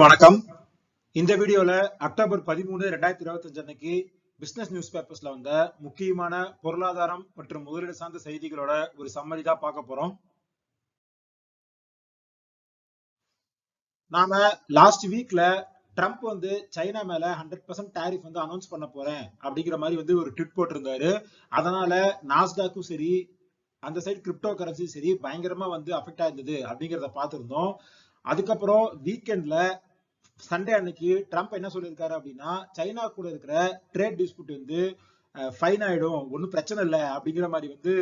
வணக்கம். இந்த வீடியோல அக்டோபர் பதிமூணு ரெண்டாயிரத்தி இருபத்தி அஞ்சு அன்னைக்கு பிசினஸ் நியூஸ் பேப்பர்ஸ்ல வந்த முக்கியமான பொருளாதாரம் மற்றும் முதலீடு சார்ந்த செய்திகளோட ஒரு சம்மரி தான் பார்க்க போறோம். நாம லாஸ்ட் வீக்ல ட்ரம்ப் வந்து சைனா மேல ஹண்ட்ரட் பர்சன்ட் டேரிஃப் வந்து அனௌன்ஸ் பண்ண போறேன் அப்படிங்கிற மாதிரி வந்து ஒரு ட்விட் போட்டிருந்தாரு. அதனால நாஸ்டாக்கும் சரி அந்த சைடு கிரிப்டோ கரன்சி சரி பயங்கரமா வந்து அஃபெக்ட் ஆயிருந்தது அப்படிங்கிறத பார்த்திருந்தோம். அதுக்கப்புறம் வீக்கெண்ட்ல சண்டே அன்னைக்கு ட்ரம்ப் என்ன சொல்லியிருக்காரு அப்படின்னா சைனா கூட இருக்கிற ட்ரேட் டிஸ்பியூட் வந்து ஃபைன் ஆயிடும். ஒன்றும் பிரச்சனை இல்லை அப்படிங்கிற மாதிரி வந்து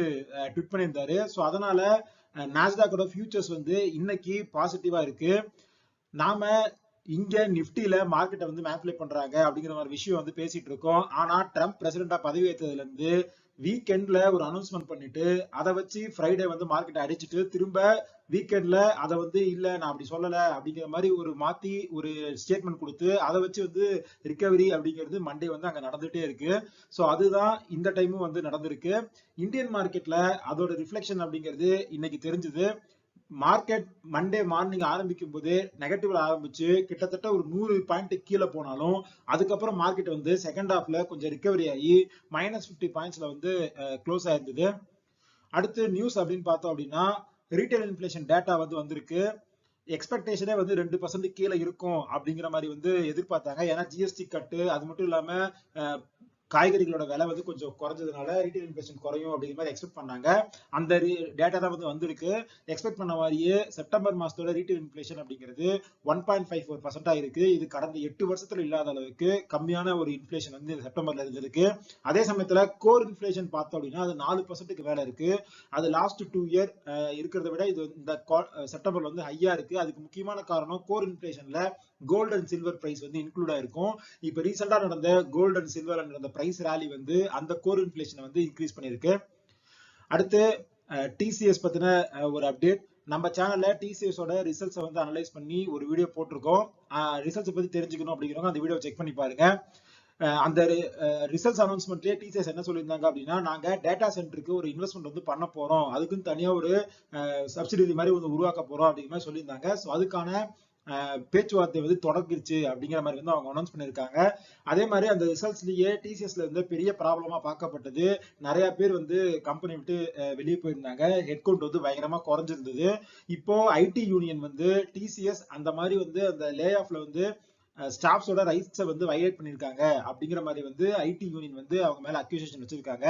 ட்விட் பண்ணியிருந்தாரு. ஸோ அதனால நாஸ்டாக்கோட ஃபியூச்சர்ஸ் வந்து இன்னைக்கு பாசிட்டிவா இருக்கு. நாம இங்க நிப்டியில மார்க்கெட்டை வந்து மேனிபுலேட் பண்றாங்க அப்படிங்கிற மாதிரி விஷயம் வந்து பேசிட்டு இருக்கோம். ஆனா ட்ரம்ப் பிரசிடண்டா பதவி ஏற்றதுல இருந்து வீக்கெண்ட்ல ஒரு அனௌன்ஸ்மெண்ட் பண்ணிட்டு அதை வச்சு ஃப்ரைடே வந்து மார்க்கெட்டை அடிச்சுட்டு திரும்ப வீக்கெண்ட்ல அதை வந்து இல்ல நான் அப்படி சொல்லல அப்படிங்கிற மாதிரி ஒரு மாத்தி ஒரு ஸ்டேட்மெண்ட் கொடுத்து அதை வச்சு வந்து ரிகவரி அப்படிங்கிறது மண்டே வந்து அங்க நடந்துட்டே இருக்கு. ஸோ அதுதான் இந்த டைமும் வந்து நடந்திருக்கு. இந்தியன் மார்க்கெட்ல அதோட ரிஃப்ளெக்ஷன் அப்படிங்கிறது இன்னைக்கு தெரிஞ்சது. மார்க்கெட் மண்டே மார்னிங் ஆரம்பிக்கும் போது நெகட்டிவ்ல ஆரம்பிச்சு கிட்டத்தட்ட ஒரு நூறு பாயிண்ட் கீழே போனாலும் அதுக்கப்புறம் மார்க்கெட் வந்து செகண்ட் ஹாஃப்ல கொஞ்சம் ரிகவரி ஆகி மைனஸ் பிப்டி பாயிண்ட்ஸ்ல வந்து க்ளோஸ் ஆயிருந்தது. அடுத்து நியூஸ் அப்படின்னு பார்த்தோம் அப்படின்னா ரீட்டைல் இன்ஃபிளேஷன் டேட்டா வந்து வந்திருக்கு. எக்ஸ்பெக்டேஷனே வந்து ரெண்டு பர்சன்ட் கீழே இருக்கும் அப்படிங்கிற மாதிரி வந்து எதிர்பார்த்தாங்க. ஏன்னா ஜிஎஸ்டி கட்டு அது மட்டும் இல்லாம காய்கறிகளோட விலை வந்து கொஞ்சம் குறைஞ்சதுனால ரீட்டைல் இன்ஃபிளேஷன் குறையும் அப்படிங்கிற மாதிரி எக்ஸ்பெக்ட் பண்ணாங்க. அந்த டேட்டா தான் வந்து வந்திருக்கு. எக்ஸ்பெக்ட் பண்ண மாதிரியே செப்டம்பர் மாசத்தோட ரீட்டைல் இன்ஃபிளேஷன் அப்படிங்கிறது ஒன் பாயிண்ட் ஃபைவ் ஃபோர் பர்சன்டா இருக்கு. இது கடந்த எட்டு வருஷத்துல இல்லாத அளவுக்கு கம்மியான ஒரு இன்ஃபிளேஷன் வந்து செப்டம்பர்ல இருந்திருக்கு. அதே சமயத்துல கோர் இன்ஃபிளேஷன் பார்த்தோம் அப்படின்னா அது நாலு பர்சன்ட்டுக்கு வேலை இருக்கு. அது லாஸ்ட் டூ இயர் இருக்கிறத விட இது இந்த செப்டம்பர்ல வந்து ஹையா இருக்கு. அதுக்கு முக்கியமான காரணம் கோர் இன்ஃபிளேஷன்ல கோல்டு அண்ட் சில்வர் பிரைஸ் வந்து இன்க்ளூட் ஆயிருக்கும். இப்ப ரீசெண்டா நடந்த கோல்டு அண்ட் சில்வர் நடந்த பிரைஸ் ரேலி வந்து அந்த கோர் இன்ஃபிளேஷனை வந்து இன்க்ரீஸ் பண்ணியிருக்கு. அடுத்து டிசிஎஸ் பத்தின ஒரு அப்டேட் நம்ம சேனல்ல டிசிஎஸோட ரிசல்ட்ஸை வந்து அனலைஸ் பண்ணி ஒரு வீடியோ போட்டிருக்கோம். ரிசல்ட்ஸ் பத்தி தெரிஞ்சுக்கணும் அப்படிங்கிறவங்க அந்த வீடியோ செக் பண்ணி பாருங்க. அந்த ரிசல்ட்ஸ் அனௌன்ஸ்மெண்ட்லயே டிசிஎஸ் என்ன சொல்லியிருந்தாங்க அப்படின்னா நாங்க டேட்டா சென்டருக்கு ஒரு இன்வெஸ்ட்மெண்ட் வந்து பண்ண போறோம். அதுக்குன்னு தனியா ஒரு சப்சிடி மாதிரி ஒன்று உருவாக்க போறோம் அப்படிங்கிற மாதிரி சொல்லியிருந்தாங்க. ஸோ அதுக்கான பேச்சுவார்த்தை வந்து தொடங்கிருச்சு அப்படிங்கிற மாதிரி வந்து அவங்க அனௌன்ஸ் பண்ணியிருக்காங்க. அதே மாதிரி அந்த ரிசல்ட்ஸ்லயே டிசிஎஸ்ல வந்து பெரிய ப்ராப்ளமா பார்க்கப்பட்டது. நிறைய பேர் வந்து கம்பெனி விட்டு வெளியே போயிருந்தாங்க. ஹெட் கவுண்ட் வந்து பயங்கரமா குறைஞ்சிருந்தது. இப்போ ஐடி யூனியன் வந்து டிசிஎஸ் அந்த மாதிரி வந்து அந்த லே ஆஃப்ல வந்து ஸ்டாஃப்ஸோட ரைட்ஸை வந்து வயலேட் பண்ணியிருக்காங்க அப்படிங்கிற மாதிரி வந்து ஐடி யூனியன் வந்து அவங்க மேல அக்யூசேஷன் வச்சிருக்காங்க.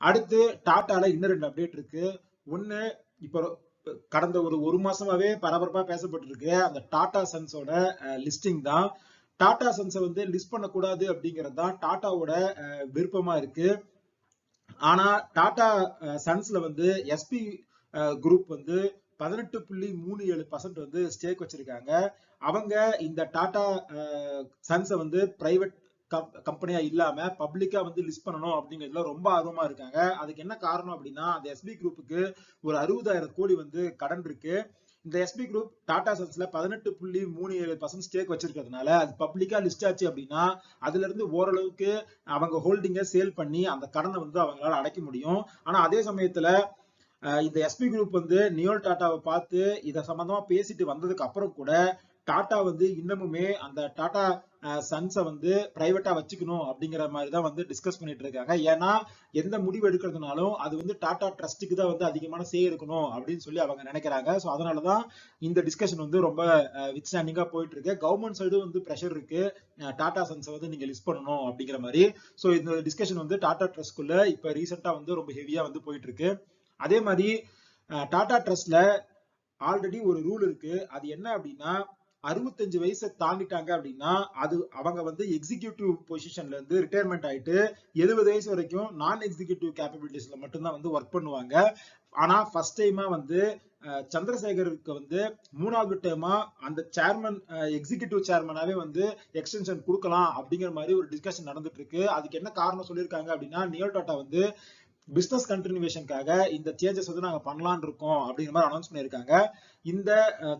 அடுத்து டாட்டால இன்னும் ரெண்டு அப்டேட் இருக்கு. ஒன்னு இப்போ கடந்த ஒரு ஒரு மாசமாவே பரபரப்பா பேசப்பட்டு இருக்கு அந்த டாடா சன்ஸோட லிஸ்டிங் தான். டாடா சன்ஸை வந்து லிஸ்ட் பண்ணக்கூடாது அப்படிங்கிறது தான் டாட்டாவோட விருப்பமா இருக்கு. ஆனா டாடா சன்ஸ்ல வந்து எஸ்பி குரூப் வந்து பதினெட்டு புள்ளி மூணு ஏழு பர்சன்ட் வந்து ஸ்டேக் வச்சிருக்காங்க. அவங்க இந்த டாடா சன்ஸை வந்து பிரைவேட் கம்பெனியா இல்லாம பப்ளிக்கா வந்து லிஸ்ட் பண்ணணும் அப்படிங்கிறதுல ரொம்ப ஆர்வமா இருக்காங்க. அதுக்கு என்ன காரணம் அப்படின்னா அந்த எஸ்பி குரூப்புக்கு ஒரு அறுபதாயிரம் கோடி வந்து கடன் இருக்கு. இந்த எஸ்பி குரூப் டாடா சன்ஸ்ல பதினெட்டு புள்ளி மூணு ஏழு பர்சன்ட் ஸ்டேக் வச்சிருக்கிறதுனால அது பப்ளிக்கா லிஸ்ட் ஆச்சு அப்படின்னா அதுல இருந்து ஓரளவுக்கு அவங்க ஹோல்டிங்கை சேல் பண்ணி அந்த கடனை வந்து அவங்களால அடைக்க முடியும். ஆனா அதே சமயத்துல இந்த எஸ்பி குரூப் வந்து நியோல் டாட்டாவை பார்த்து இதை சம்பந்தமா பேசிட்டு வந்ததுக்கு அப்புறம் கூட டாடா வந்து இன்னமுமே அந்த டாடா சன்ஸை வந்து பிரைவேட்டா வச்சுக்கணும் அப்படிங்கிற மாதிரி தான் வந்து டிஸ்கஸ் பண்ணிட்டு இருக்காங்க. ஏன்னா எந்த முடிவு எடுக்கிறதுனாலும் அது வந்து டாடா ட்ரஸ்ட்டுக்கு தான் வந்து அதிகமான சே இருக்கணும் அப்படின்னு சொல்லி அவங்க நினைக்கிறாங்க. ஸோ அதனாலதான் இந்த டிஸ்கஷன் வந்து ரொம்ப வித் ஸ்டாண்டிங்கா போயிட்டு இருக்கு கவர்மெண்ட் சைடு வந்து ப்ரெஷர் இருக்கு. டாடா சன்ஸை வந்து நீங்க லிஸ்ட் பண்ணணும் அப்படிங்கிற மாதிரி. ஸோ இந்த டிஸ்கஷன் வந்து டாடா ட்ரஸ்ட்குள்ள இப்போ ரீசெண்டாக வந்து ரொம்ப ஹெவியாக வந்து போயிட்டு இருக்கு அதே மாதிரி டாடா ட்ரஸ்ட்ல ஆல்ரெடி ஒரு ரூல் இருக்கு. அது என்ன அப்படின்னா அறுபத்தஞ்சு வயசை தாண்டிட்டாங்க அப்படின்னா அது அவங்க வந்து எக்ஸிகியூட்டிவ் பொசிஷன்ல இருந்து ரிட்டையர்மெண்ட் ஆயிட்டு எழுபது வயசு வரைக்கும் நான் எக்ஸிகியூட்டிவ் கேப்பபிலிட்டிஸ்ல மட்டும்தான் வந்து ஒர்க் பண்ணுவாங்க. ஆனா ஃபர்ஸ்ட் டைமா வந்து சந்திரசேகருக்கு வந்து மூணாவது டைமா அந்த சேர்மன் எக்ஸிகியூட்டிவ் சேர்மனாவே வந்து எக்ஸ்டென்ஷன் கொடுக்கலாம் அப்படிங்கிற மாதிரி ஒரு டிஸ்கஷன் நடந்துட்டு இருக்கு அதுக்கு என்ன காரணம் சொல்லியிருக்காங்க அப்படின்னா நியோ டாட்டா வந்து பிசினஸ் கண்டினியூவேஷனுக்காக இந்த சேஞ்சஸ் வந்து நாங்க பண்ணலான் இருக்கோம் அப்படிங்கிற மாதிரி அனௌன்ஸ் பண்ணியிருக்காங்க. இந்த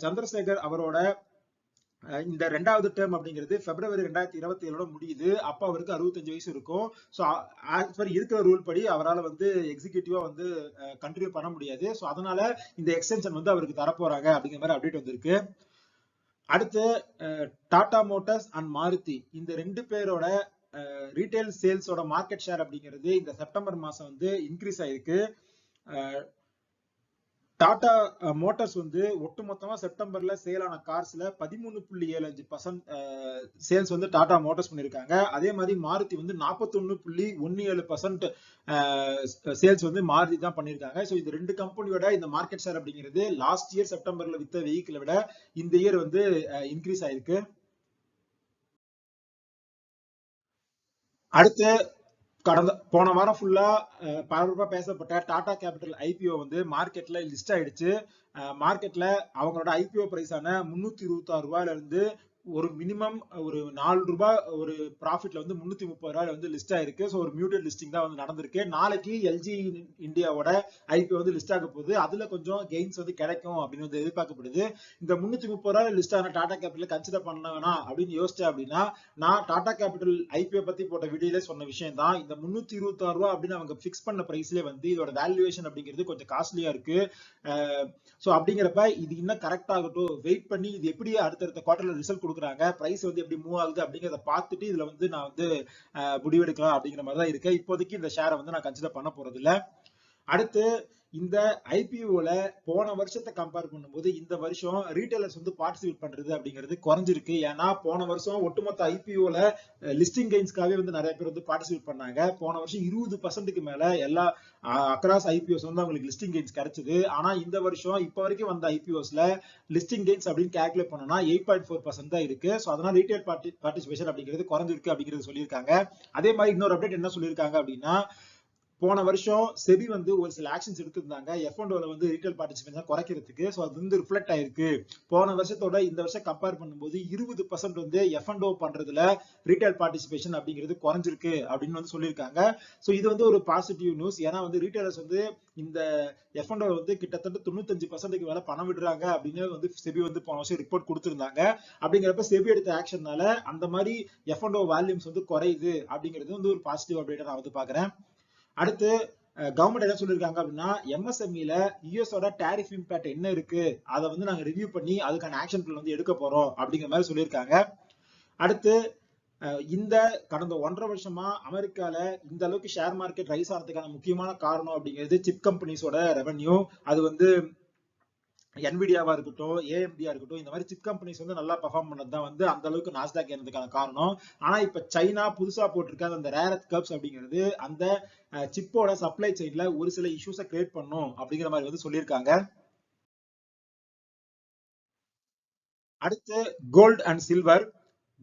சந்திரசேகர் அவரோட இந்த ரெண்டாவது டேர்ம் அப்படிங்கிறது பிப்ரவரி ரெண்டாயிரத்தி இருபத்தி ஏழோட முடியுது. அப்போ அவருக்கு அறுபத்தஞ்சு வயசு இருக்கும். ஸோ ஆஸ் பர் இருக்கிற ரூல் படி அவரால் வந்து எக்ஸிகியூட்டிவா வந்து கண்டினியூ பண்ண முடியாது. ஸோ அதனால இந்த எக்ஸ்டென்ஷன் வந்து அவருக்கு தரப்போறாங்க அப்படிங்கிற மாதிரி அப்டேட் வந்திருக்கு. அடுத்து டாடா மோட்டார்ஸ் அண்ட் மாருதி இந்த ரெண்டு பேரோட ரீட்டைல் சேல்ஸோட மார்க்கெட் ஷேர் அப்படிங்கிறது இந்த செப்டம்பர் மாசம் வந்து இன்க்ரீஸ் ஆயிருக்கு. டாடா மோட்டார்ஸ் வந்து ஒட்டுமொத்தமா செப்டம்பர்ல சேல் ஆன கார்ஸ்ல பதிமூணு புள்ளி ஏழு அஞ்சு பர்சன்ட் சேல்ஸ் வந்து டாடா மோட்டார்ஸ் பண்ணிருக்காங்க. அதே மாதிரி மாருதி வந்து நாற்பத்தொன்னு புள்ளி ஒன்னு ஏழு பர்சன்ட் சேல்ஸ் வந்து மாருதி தான் பண்ணியிருக்காங்க ஸோ இந்த ரெண்டு கம்பெனியோட இந்த மார்க்கெட் ஷேர் அப்படிங்கிறது லாஸ்ட் இயர் செப்டம்பர்ல வித்த வெஹிக்கிளை விட இந்த இயர் வந்து இன்க்ரீஸ் ஆயிருக்கு. அடுத்து கடந்த போன வாரம் ஃபுல்லா பரபரப்பா பேசப்பட்ட டாடா கேபிட்டல் ஐபிஓ வந்து மார்க்கெட்ல லிஸ்ட் ஆயிடுச்சு. மார்க்கெட்ல அவங்களோட ஐபிஓ பிரைஸான முன்னூத்தி இருபத்தி ஆறு ரூபாயில இருந்து ஒரு மினிமம் ஒரு நாலு ரூபாய் ஒரு ப்ராஃபிட்ல வந்து முன்னூத்தி முப்பது ரூபாய் வந்து லிஸ்ட் ஆயிருக்கு. ஸோ ஒரு மியூட்டட் லிஸ்டிங் தான் வந்து நடந்திருக்கு. நாளைக்கு எல்ஜி இந்தியாவோட ஐபிஓ வந்து லிஸ்ட் ஆக போகுது. அதுல கொஞ்சம் கெயின்ஸ் வந்து கிடைக்கும் அப்படின்னு வந்து எதிர்பார்க்கப்படுது. இந்த முன்னூத்தி முப்பது ரூபாய் லிஸ்ட் ஆன டாடா கேபிட்டல் கன்சிடர் பண்ண வேணாம் அப்படின்னு யோசிச்சேன் அப்படின்னா நான் டாடா கேபிட்டல் ஐபிஓ பத்தி போட்ட வீடியோல சொன்ன விஷயம் தான். இந்த முன்னூத்தி இருபத்தி ஆறு ரூபாய் அப்படின்னு அவங்க பிக்ஸ் பண்ண பிரைஸ்ல வந்து இதோட வேல்யூவேஷன் அப்படிங்கிறது கொஞ்சம் காஸ்ட்லியா இருக்கு. ஸோ அப்படிங்கிறப்ப இது இன்னும் கரெக்ட் ஆகட்டும். வெயிட் பண்ணி இது எப்படி அடுத்தடுத்த குவார்டர்ல ரிசல்ட் கொடுக்குறாங்க. பிரைஸ் வந்து எப்படி மூவ் ஆகுது அப்படிங்கிறத பார்த்துட்டு இதுல வந்து நான் வந்து முடிவெடுக்கலாம் அப்படிங்கிற மாதிரி தான் இருக்கு. இப்போதைக்கு இந்த ஷேரை வந்து நான் கன்சிடர் பண்ண போறது இல்ல அடுத்து இந்த ஐபிஓல போன வருஷத்தை கம்பேர் பண்ணும்போது இந்த வருஷம் ரீட்டைலர்ஸ் வந்து பார்ட்டிசிபேட் பண்றது அப்படிங்கிறது குறைஞ்சிருக்கு. ஏன்னா போன வருஷம் ஒட்டுமொத்த ஐபிஓல லிஸ்டிங் கெயின்ஸ்க்காகவே வந்து நிறைய பேர் வந்து பார்ட்டிசிபேட் பண்ணாங்க. போன வருஷம் இருபது பர்சன்ட்டுக்கு மேல எல்லா அக்ராஸ் ஐபிஓஸ் வந்து அவங்களுக்கு லிஸ்டிங் கெயின்ஸ் கிடைச்சது. ஆனா இந்த வருஷம் இப்போ வரைக்கும் வந்த ஐபிஓஸ்ல லிஸ்டிங் கெயின்ஸ் அப்படின்னு கேல்குலேட் பண்ணோம்னா எயிட் பாயிண்ட் ஃபோர் பர்சன்ட் தான் இருக்கு. ஸோ அதனால ரீட்டைல் பார்ட்டி பார்ட்டிசிபேஷன் அப்படிங்கிறது குறைஞ்சிருக்கு அப்படிங்கிறது சொல்லியிருக்காங்க. அதே மாதிரி இன்னொரு அப்டேட் என்ன சொல்லியிருக்காங்க அப்படின்னா போன வருஷம் செபி வந்து ஒரு சில ஆக்ஷன்ஸ் எடுத்திருந்தாங்க. எஃப் ஒன்ல வந்து ரீட்டைல் பார்ட்டிசிபேஷன் குறைக்கிறதுக்கு. ஸோ அது வந்து ரிஃப்ளெக்ட் ஆயிருக்கு. போன வருஷத்தோட இந்த வருஷம் கம்பேர் பண்ணும்போது இருபது பர்சன்ட் வந்து எஃப் அண்ட் பண்றதுல ரீட்டைல் பார்ட்டிசிபேஷன் அப்படிங்கிறது குறைஞ்சிருக்கு அப்படின்னு வந்து சொல்லியிருக்காங்க. ஸோ இது வந்து ஒரு பாசிட்டிவ் நியூஸ் ஏன்னா வந்து ரீட்டைலர்ஸ் வந்து இந்த எஃப் அண்ட் வந்து கிட்டத்தட்ட தொண்ணூத்தஞ்சு பர்சன்ட்டுக்கு மேல பணம் விடுறாங்க அப்படின்னு வந்து செபி வந்து போன வருஷம் ரிப்போர்ட் கொடுத்துருந்தாங்க. அப்படிங்கிறப்ப செபி எடுத்த ஆக்ஷன்னால அந்த மாதிரி எஃப் அண்ட் வால்யூம்ஸ் வந்து குறையுது அப்படிங்கிறது வந்து ஒரு பாசிட்டிவ் அப்டேட்டா நான் வந்து பாக்குறேன் அடுத்து கவர்மெண்ட் என்ன சொல்லியிருக்காங்க அப்படின்னா எம்எஸ்எம்இல யூஎஸோட டேரிஃப் இம்பேக்ட் என்ன இருக்கு? அதை வந்து நாங்க ரிவ்யூ பண்ணி அதுக்கான ஆக்ஷன் பிளான் வந்து எடுக்க போறோம் அப்படிங்கிற மாதிரி சொல்லியிருக்காங்க. அடுத்து இந்த கடந்த ஒன்றரை வருஷமா அமெரிக்கால இந்த அளவுக்கு ஷேர் மார்க்கெட் ரைஸ் ஆகிறதுக்கான முக்கியமான காரணம் அப்படிங்கிறது சிப் கம்பெனிஸோட ரெவன்யூ அது வந்து என்விடியாவா இருக்கட்டும் ஏஎம்டியா இருக்கட்டும் இந்த மாதிரி சிப் கம்பெனிஸ் வந்து நல்லா பெர்ஃபார்ம் பண்ணது தான் வந்து அந்த அளவுக்கு நாஸ்டாக் ஏறதுக்கான காரணம். ஆனா இப்ப சைனா புதுசா போட்டிருக்க அந்த ரேரத் கப்ஸ் அப்படிங்கிறது அந்த சிப்போட சப்ளை செயின்ல ஒரு சில இஷ்யூஸை கிரியேட் பண்ணும் அப்படிங்கிற மாதிரி வந்து சொல்லியிருக்காங்க. அடுத்து gold and silver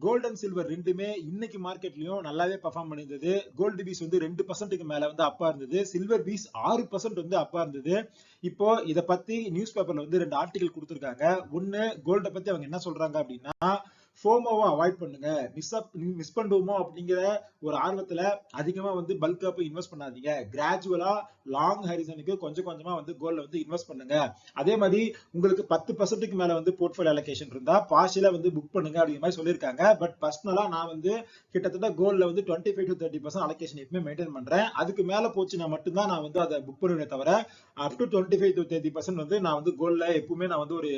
gold and silver ரெண்டுமே இன்னைக்கு மார்க்கெட்லயும் நல்லாவே பெர்ஃபார்ம் பண்ணியிருந்தது. கோல்டு பீஸ் வந்து ரெண்டு பர்சன்ட்டுக்கு மேல வந்து அப்பா இருந்தது. சில்வர் பீஸ் ஆறு பர்சன்ட் வந்து அப்பா இருந்தது. இப்போ இதை பத்தி நியூஸ் பேப்பர்ல வந்து ரெண்டு ஆர்டிகல் கொடுத்துருக்காங்க. ஒன்னு கோல்ட பத்தி அவங்க என்ன சொல்றாங்க அப்படின்னா ஃபோமோவை அவாய்ட் பண்ணுங்க. மிஸ் அப் மிஸ் பண்ணுவோமோ அப்படிங்கிற ஒரு ஆர்வத்துல அதிகமா வந்து பல்க் போய் இன்வெஸ்ட் பண்ணாதீங்க. கிராஜுவலா லாங் ஹரிசனுக்கு கொஞ்சம் கொஞ்சமா வந்து கோல்ட்ல வந்து இன்வெஸ்ட் பண்ணுங்க. அதே மாதிரி உங்களுக்கு பத்து பர்சன்ட்டுக்கு மேல வந்து போர்ட்ஃபோலியோ அலோகேஷன் இருந்தா பாஷில வந்து புக் பண்ணுங்க அப்படிங்கிற மாதிரி சொல்லியிருக்காங்க. பட் பர்சனலா நான் வந்து கிட்டத்தட்ட கோல்ட்ல வந்து twenty five to thirty percent allocation எப்பவுமே மெயின்டைன் பண்றேன். அதுக்கு மேல போச்சுன்னா மட்டும்தான் நான் வந்து அதை புக் பண்ணுவேன் தவிர up to twenty five to thirty percent வந்து நான் வந்து கோல்ட்ல எப்பவுமே நான் வந்து ஒரு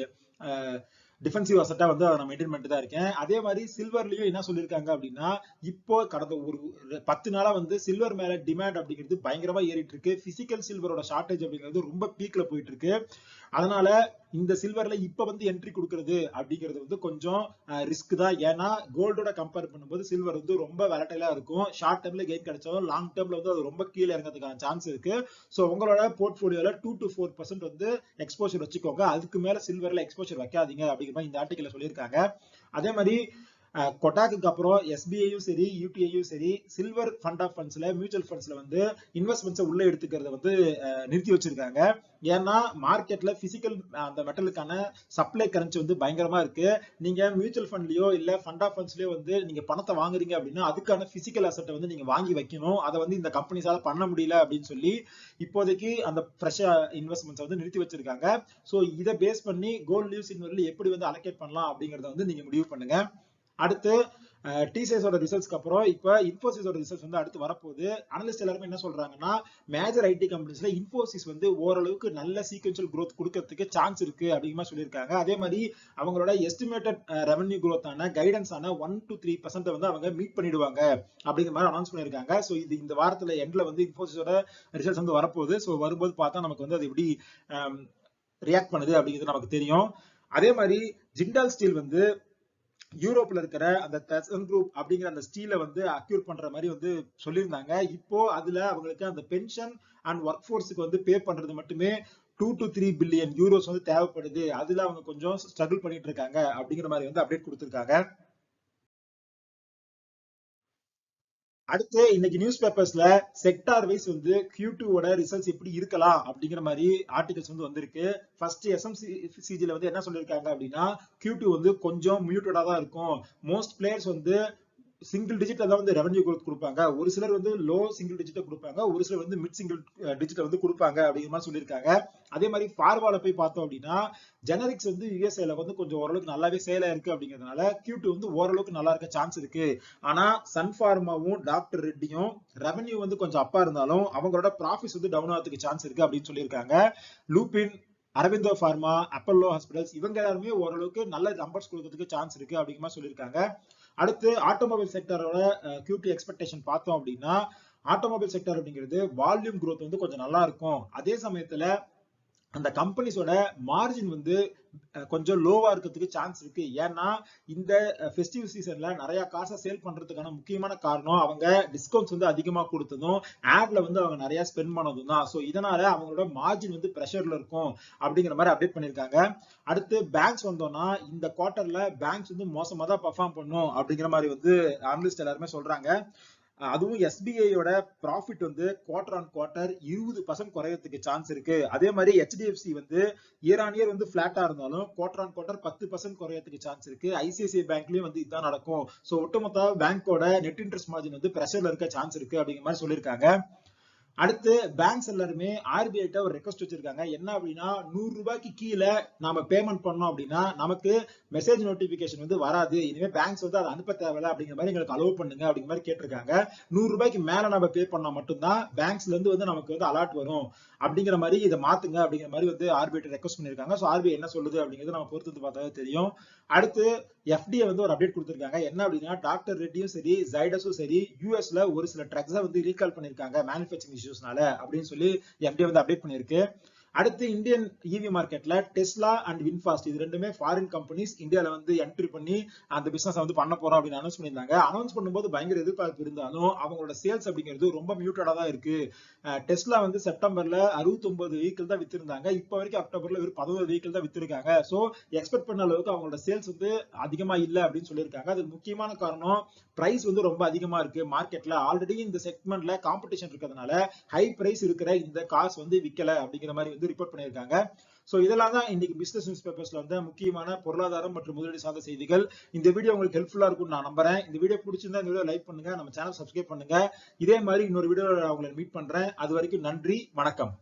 டிஃபென்சிவ் அசட்டா வந்து அதை நான் மெயின்டைன் பண்ணிட்டு தான் இருக்கேன். அதே மாதிரி சில்வர்லயும் என்ன சொல்லியிருக்காங்க அப்படின்னா இப்போ கடந்த ஒரு பத்து நாளா வந்து சில்வர் மேல டிமாண்ட் அப்படிங்கிறது பயங்கரமா ஏறிட்டு இருக்கு. பிசிக்கல் சில்வரோட ஷார்டேஜ் அப்படிங்கிறது ரொம்ப பீக்ல போயிட்டு இருக்கு. அதனால இந்த சில்வர்ல இப்ப வந்து என்ட்ரி கொடுக்கறது அப்படிங்கிறது வந்து கொஞ்சம் ரிஸ்க் தான். ஏன்னா கோல்டோட கம்பேர் பண்ணும்போது சில்வர் வந்து ரொம்ப வெரைட்டிலா இருக்கும். ஷார்ட் டேர்ம்ல கெயின் கிடைச்சாலும் லாங் டேர்ம்ல வந்து அது ரொம்ப கீழே இறங்கிறதுக்கான சான்ஸ் இருக்கு. ஸோ உங்களோட போர்ட்போலியோல டூ டு ஃபோர் பர்சன்ட் வந்து எக்ஸ்போஷர் வச்சுக்கோங்க. அதுக்கு மேல சில்வர்ல எக்ஸ்போஷர் வைக்காதீங்க அப்படிங்கிற மாதிரி இந்த ஆர்டிக்கல சொல்லியிருக்காங்க. அதே மாதிரி கொட்டாக்கு அப்புறம் எஸ்பிஐயும் சரி யூடிஐயும் சரி சில்வர் ஃபண்ட் ஆஃப் ஃபண்ட்ஸ்ல மியூச்சுவல் ஃபண்ட்ஸ்ல வந்து இன்வெஸ்ட்மெண்ட்ஸை உள்ள எடுத்துக்கிறத வந்து நிறுத்தி வச்சிருக்காங்க. ஏன்னா மார்க்கெட்ல பிசிக்கல் அந்த மெட்டலுக்கான சப்ளை கரன்சி வந்து பயங்கரமா இருக்கு. நீங்க மியூச்சுவல் ஃபண்ட்லயோ இல்ல ஃபண்ட் ஆஃப் ஃபண்ட்ஸ்லயோ வந்து நீங்க பணத்தை வாங்குறீங்க அப்படின்னா அதுக்கான பிசிக்கல் அசட்டை வந்து நீங்க வாங்கி வைக்கணும். அதை வந்து இந்த கம்பெனிஸால பண்ண முடியல அப்படின்னு சொல்லி இப்போதைக்கு அந்த ஃப்ரெஷ் இன்வெஸ்ட்மெண்ட்ஸ் வந்து நிறுத்தி வச்சிருக்காங்க. ஸோ இதை பேஸ் பண்ணி கோல்ட் லீவ் சில்வர்ல எப்படி வந்து அலோகேட் பண்ணலாம் அப்படிங்கறத வந்து நீங்க முடிவு பண்ணுங்க. அடுத்து டிசிஎஸோட ரிசல்ட்ஸ்க்கு அப்புறம் இப்போ இன்ஃபோசிஸோட ரிசல்ட்ஸ் வந்து அடுத்து வரப்போகுது. அனலிஸ்ட் எல்லாருமே என்ன சொல்றாங்கன்னா மேஜர் ஐடி கம்பெனிஸ்ல இன்ஃபோசிஸ் வந்து ஓரளவுக்கு நல்ல சீக்வன்ஷியல் க்ரோத் கொடுக்கறதுக்கு சான்ஸ் இருக்கு அப்படிங்கிற சொல்லியிருக்காங்க. அதே மாதிரி அவங்களோட எஸ்டிமேட்டட் ரெவன்யூ க்ரோத்தான ஆன கைடன்ஸ் ஆன ஒன் டு த்ரீ பர்சன்ட் வந்து அவங்க மீட் பண்ணிடுவாங்க அப்படிங்கிற மாதிரி அனௌன்ஸ் பண்ணியிருக்காங்க. ஸோ இது இந்த வாரத்துல எண்ட்ல வந்து இன்ஃபோசிஸோட ரிசல்ட்ஸ் வந்து வரப்போகுது. ஸோ வரும்போது பார்த்தா நமக்கு வந்து அது எப்படி ரியாக்ட் பண்ணுது அப்படிங்கிறது நமக்கு தெரியும். அதே மாதிரி ஜிண்டால் ஸ்டீல் வந்து யூரோப்ல இருக்கிற அந்த தெசன் குரூப் அப்படிங்கிற அந்த ஸ்டீலை வந்து அக்யூர் பண்ற மாதிரி வந்து சொல்லியிருந்தாங்க. இப்போ அதுல அவங்களுக்கு அந்த பென்ஷன் அண்ட் ஒர்க் ஃபோர்ஸுக்கு வந்து பே பண்றது மட்டுமே two to three billion euros வந்து தேவைப்படுது. அதுல அவங்க கொஞ்சம் ஸ்ட்ரகிள் பண்ணிட்டு இருக்காங்க அப்படிங்கிற மாதிரி வந்து அப்டேட் கொடுத்துருக்காங்க. அடுத்து இன்னைக்கு நியூஸ் பேப்பர்ஸ்ல செக்டார் வைஸ் வந்து கியூ டூவோட ரிசல்ட்ஸ் எப்படி இருக்கலாம் அப்படிங்கிற மாதிரி ஆர்டிகல்ஸ் வந்து வந்திருக்கு. ஃபர்ஸ்ட் எஸ்எம்சிஜில வந்து என்ன சொல்லியிருக்காங்க அப்படின்னா Q2 வந்து கொஞ்சம் மியூட்டடா தான் இருக்கும். மோஸ்ட் பிளேயர்ஸ் வந்து சிங்கிள் டிஜிட்ல தான் வந்து ரெவன்யூ growth கொடுப்பாங்க. ஒரு சிலர் வந்து லோ சிங்கிள் டிஜிட்டை கொடுப்பாங்க. ஒரு சிலர் வந்து மிட் சிங்கிள் டிஜிட்டை வந்து கொடுப்பாங்க அப்படிங்கிற மாதிரி சொல்லியிருக்காங்க. அதே மாதிரி ஃபார்வால போய் பார்த்தோம் அப்படின்னா ஜெனரிக்ஸ் வந்து யூஎஸ்ஏல வந்து கொஞ்சம் ஓரளவுக்கு நல்லாவே சேல் இருக்கு அப்படிங்கிறதுனால Q2 வந்து ஓரளவுக்கு நல்லா இருக்க சான்ஸ் இருக்கு. ஆனா சன் ஃபார்மாவும் டாக்டர் ரெட்டியும் ரெவன்யூ வந்து கொஞ்சம் அப்பா இருந்தாலும் அவங்களோட ப்ராஃபிட்ஸ் வந்து டவுன் ஆகிறதுக்கு சான்ஸ் இருக்கு அப்படின்னு சொல்லியிருக்காங்க. Lupin Aurobindo pharma Apollo hospitals இவங்க எல்லாருமே ஓரளவுக்கு நல்ல நம்பர்ஸ் கொடுக்கறதுக்கு சான்ஸ் இருக்கு அப்படிங்கிற மாதிரி சொல்லியிருக்காங்க. அடுத்து ஆட்டோமொபைல் செக்டரோட கியூடி எக்ஸ்பெக்டேஷன் பார்த்தோம் அப்படின்னா ஆட்டோமொபைல் செக்டர் அப்படிங்கிறது வால்யூம் குரோத் வந்து கொஞ்சம் நல்லா இருக்கும். அதே சமயத்துல அந்த கம்பெனிஸோட மார்ஜின் வந்து கொஞ்சம் லோவா இருக்கிறதுக்கு சான்ஸ் இருக்கு. ஏன்னா இந்த ஃபெஸ்டிவ் சீசன்ல நிறைய காசை சேல் பண்றதுக்கான முக்கியமான காரணம் அவங்க டிஸ்கவுண்ட்ஸ் வந்து அதிகமா கொடுத்ததும் ஆட்ல வந்து அவங்க நிறைய ஸ்பெண்ட் பண்ணதும் தான். ஸோ இதனால அவங்களோட மார்ஜின் வந்து ப்ரெஷர்ல இருக்கும் அப்படிங்கிற மாதிரி அப்டேட் பண்ணியிருக்காங்க. அடுத்து பேங்க்ஸ் வந்தோம்னா இந்த குவார்ட்டர்ல பேங்க்ஸ் வந்து மோசமா தான் பர்ஃபார்ம் பண்ணும் அப்படிங்கிற மாதிரி வந்து அனலிஸ்ட் எல்லாருமே சொல்றாங்க. அதுவும் எஸ்பிஐயோட ப்ராஃபிட் வந்து குவார்டர் ஆன் குவார்டர் இருபது பர்சன்ட் குறையறதுக்கு சான்ஸ் இருக்கு. அதே மாதிரி ஹெச்டிஎஃப்சி வந்து இயர் ஆன் இயர் வந்து பிளாட்டா இருந்தாலும் குவார்டர் ஆன் குவார்டர் பத்து பர்சன்ட் குறையறதுக்கு சான்ஸ் இருக்கு. ஐசிஐசிஐ பேங்க்லயும் வந்து இதுதான் நடக்கும். ஸோ ஒட்டுமொத்த பேங்கோட நெட் இன்ட்ரெஸ்ட் மார்ஜின் வந்து பிரஷர்ல இருக்க சான்ஸ் இருக்கு அப்படிங்கிற மாதிரி சொல்லியிருக்காங்க. அடுத்து பேங்க்ஸ் எல்லாருமே ஆர்பிஐ கிட்ட ஒரு ரெக்வஸ்ட் வச்சிருக்காங்க. என்ன அப்படின்னா நூறு ரூபாய்க்கு கீழே நாம பேமெண்ட் பண்ணோம் அப்படின்னா நமக்கு மெசேஜ் நோட்டிபிகேஷன் வந்து வராது. இனிமே பேங்க்ஸ் வந்து அதை அனுப்ப தேவையில்ல அப்படிங்கிற மாதிரி எங்களுக்கு அலோவ் பண்ணுங்க அப்படிங்கிற மாதிரி கேட்டிருக்காங்க. நூறு ரூபாய்க்கு மேல நம்ம பே பண்ணா மட்டும்தான் பேங்க்ஸ்ல இருந்து வந்து நமக்கு வந்து அலர்ட் வரும். அப்படிங்கிற மாதிரி இதை மாத்துங்க அப்படிங்கிற மாதிரி வந்து ஆர்பிஐ ரெக்வஸ்ட் பண்ணிருக்காங்க. ஸோ ஆர்பிஐ என்ன சொல்லுது அப்படிங்கிறது நம்ம பொறுத்து பார்த்தா பார்த்தாவே தெரியும். அடுத்து எஃப்டிஏ வந்து ஒரு அப்டேட் கொடுத்துருக்காங்க. என்ன அப்படின்னா டாக்டர் ரெட்டியும் சரி ஜைடஸும் சரி யூஎஸ்ல ஒரு சில ட்ரக்ஸை வந்து ரீகால் பண்ணிருக்காங்க மேனுஃபேக்சரிங் இஷ்யூஸ்னால அப்படின்னு சொல்லி எஃப்டிஏ வந்து அப்டேட் பண்ணிருக்கு அடுத்து இந்தியன் இவி மார்க்கெட்ல டெஸ்லா அண்ட் வின்ஃபாஸ்ட் இது ரெண்டுமே ஃபாரின் கம்பெனிஸ் இந்தியால வந்து என்ட்ரி பண்ணி அந்த பிசினஸ் வந்து பண்ண போறோம் அப்படின்னு அனௌன்ஸ் பண்ணியிருந்தாங்க. அனௌன்ஸ் பண்ணும்போது பயங்கர எதிர்பார்ப்பு இருந்தாலும் அவங்களோட சேல்ஸ் அப்படிங்கிறது ரொம்ப மியூட்டடா தான் இருக்கு. டெஸ்லா வந்து செப்டம்பர்ல 69 வெஹிக்கிள் தான் வித்திருந்தாங்க. இப்போ வரைக்கும் அக்டோபர்ல ஒரு பதினோரு வெஹிக்கிள் தான் வித்திருக்காங்க. ஸோ எக்ஸ்பெக்ட் பண்ண அளவுக்கு அவங்களோட சேல்ஸ் வந்து அதிகமா இல்லை அப்படின்னு சொல்லியிருக்காங்க. அதுக்கு முக்கியமான காரணம் பிரைஸ் வந்து ரொம்ப அதிகமா இருக்கு. மார்க்கெட்ல ஆல்ரெடி இந்த செக்மெண்ட்ல காம்படிஷன் இருக்கிறதுனால ஹை பிரைஸ் இருக்கிற இந்த காசு வந்து விக்கல அப்படிங்கிற மாதிரி வந்து ரிப்போர்ட் பண்ணியிருக்காங்க. சோ இதெல்லாம் தான் இன்னைக்கு பிசினஸ் நியூஸ் பேப்பர்ஸ்ல வந்து முக்கியமான பொருளாதாரம் மற்றும் முதலீடு சார்ந்த செய்திகள். இந்த வீடியோ உங்களுக்கு ஹெல்ப்ஃபுல்லா இருக்கும்னு நான் நம்புறேன். இந்த வீடியோ பிடிச்சிருந்தா இந்த வீடியோ லைக் பண்ணுங்க. நம்ம சேனல் சப்ஸ்கிரைப் பண்ணுங்க. இதே மாதிரி இன்னொரு வீடியோ உங்களை மீட் பண்றேன். அது வரைக்கும் நன்றி. வணக்கம்.